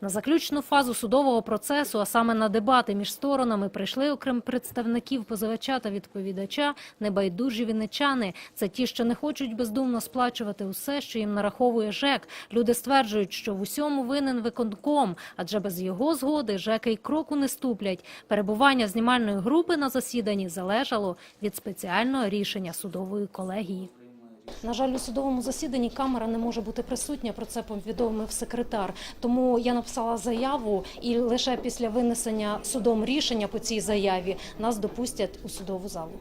На заключну фазу судового процесу, а саме на дебати між сторонами, прийшли окрім представників позивача та відповідача небайдужі вінничани. Це ті, що не хочуть бездумно сплачувати усе, що їм нараховує ЖЕК. Люди стверджують, що в усьому винен виконком, адже без його згоди ЖЕКи й кроку не ступлять. Перебування знімальної групи на засіданні залежало від спеціального рішення судової колегії. На жаль, у судовому засіданні камера не може бути присутня. Про це повідомив секретар. Тому я написала заяву, і лише після винесення судом рішення по цій заяві нас допустять у судову залу.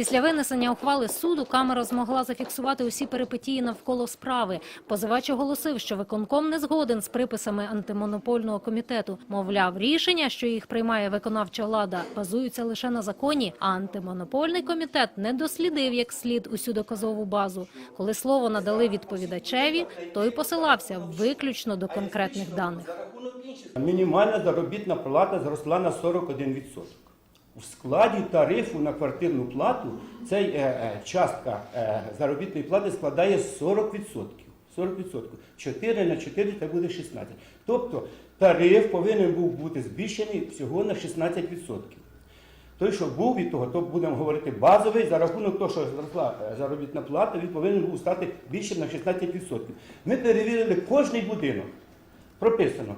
Після винесення ухвали суду камера змогла зафіксувати усі перипетії навколо справи. Позивач оголосив, що виконком не згоден з приписами антимонопольного комітету. Мовляв, рішення, що їх приймає виконавча влада, базуються лише на законі. А антимонопольний комітет не дослідив як слід усю доказову базу. Коли слово надали відповідачеві, той посилався виключно до конкретних даних. Мінімальна заробітна плата зросла на 41%. У складі тарифу на квартирну плату цей е, е, частка е, заробітної плати складає 40%. 40%. 4 на 4 це буде 16. Тобто тариф повинен був бути збільшений всього на 16%. Той, що був від того, то будемо говорити базовий, за рахунок того, що зросла заробітна плата, він повинен був стати більшим на 16%. Ми перевірили кожний будинок. Прописано.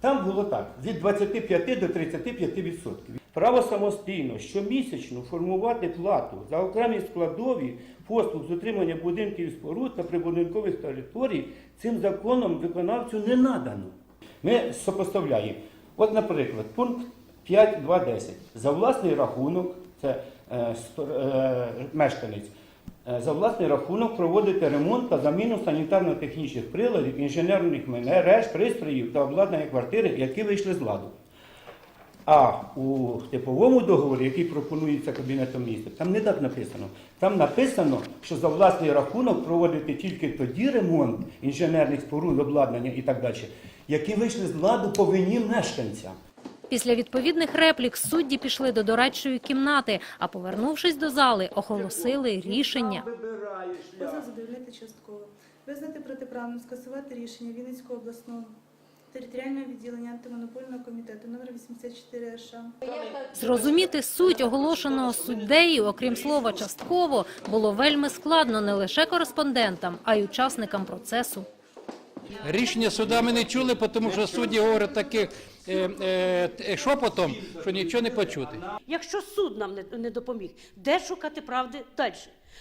Там було так: від 25 до 35%. Право самостійно щомісячно формувати плату за окремі складові послуг з утримання будинків і споруд та прибудинкових територій цим законом виконавцю не надано. Ми сопоставляємо. От, наприклад, пункт 5.2.10. За власний рахунок, це е, е, мешканець, е, за власний рахунок проводити ремонт та заміну санітарно-технічних приладів, інженерних мереж, пристроїв та обладнання квартири, які вийшли з ладу. А у типовому договорі, який пропонується Кабінетом міністрів, там не так написано. Там написано, що за власний рахунок проводити тільки тоді ремонт інженерних споруд, обладнання і так далі, які вийшли з ладу по вині мешканця. Після відповідних реплік судді пішли до дорадчої кімнати, а повернувшись до зали, оголосили рішення. Позов задовольнити частково. Визнати протиправним, скасувати рішення Вінницького обласного територіального відділення антимонопольного комітету номер 84 США. Зрозуміти суть оголошеного суддею, окрім слова частково, було вельми складно не лише кореспондентам, а й учасникам процесу. Рішення суда ми не чули, тому що судді говорять таких е, е, шепотом, що нічого не почути. Якщо суд нам не, не допоміг, де шукати правди далі?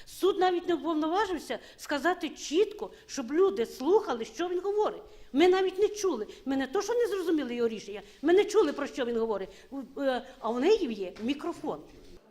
Суд навіть не уповноважився сказати чітко, щоб люди слухали, що він говорить. Ми навіть не чули. Ми не то, що не зрозуміли його рішення, ми не чули, про що він говорить. Е, А в неї є мікрофон.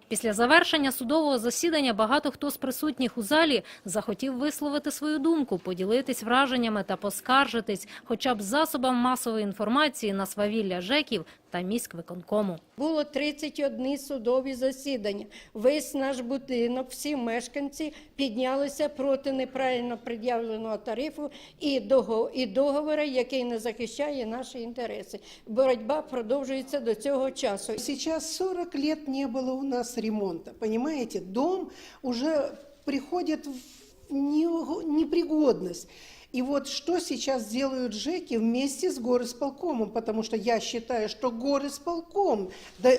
Після завершення судового засідання багато хто з присутніх у залі захотів висловити свою думку, поділитись враженнями та поскаржитись, хоча б засобам масової інформації на свавілля ЖЕКів та міськвиконкому. Було 31 судові засідання. Весь наш будинок, всі мешканці піднялися проти неправильно пред'явленого тарифу і дого- договора, який не захищає наші інтереси. Боротьба продовжується до цього часу. Сейчас 40 лет не было у нас ремонта, понимаете? Дом уже приходит в не- непригодность. И вот что сейчас делают ЖЭКи вместе с горосполкомом, потому что я считаю, что горосполком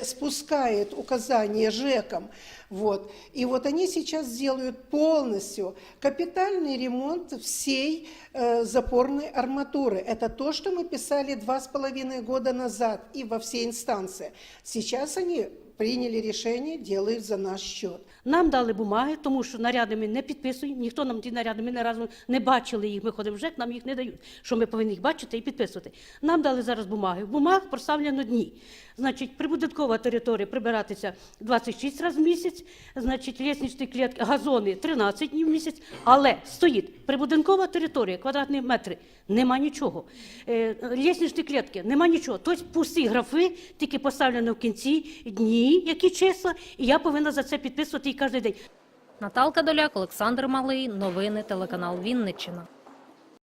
спускает указания ЖЭКам. Вот. И вот они сейчас делают полностью капитальный ремонт всей э, запорной арматуры. Это то, что мы писали два с половиной года назад и во все инстанции. Сейчас они приняли решение, делают за наш счет. Нам дали бумаги, тому що наряди ми не підписуємо. Ніхто нам ті наряди, ми не разу не бачили їх. Ми ходимо в ЖЕК, нам їх не дають. Що ми повинні їх бачити і підписувати. Нам дали зараз бумаги. В бумагах проставлено дні. Значить, прибудинкова територія прибиратися 26 разів в місяць, значить, лісничні клітки, газони 13 днів в місяць, але стоїть прибудинкова територія, квадратні метри, нема нічого. Е, лісничні клітки, нема нічого. Тобто пусті графи, тільки поставлено в кінці дні, які числа, і я повинна за це підписувати і кожен день. Наталка Доляк, Олександр Малий. Новини телеканал Вінниччина.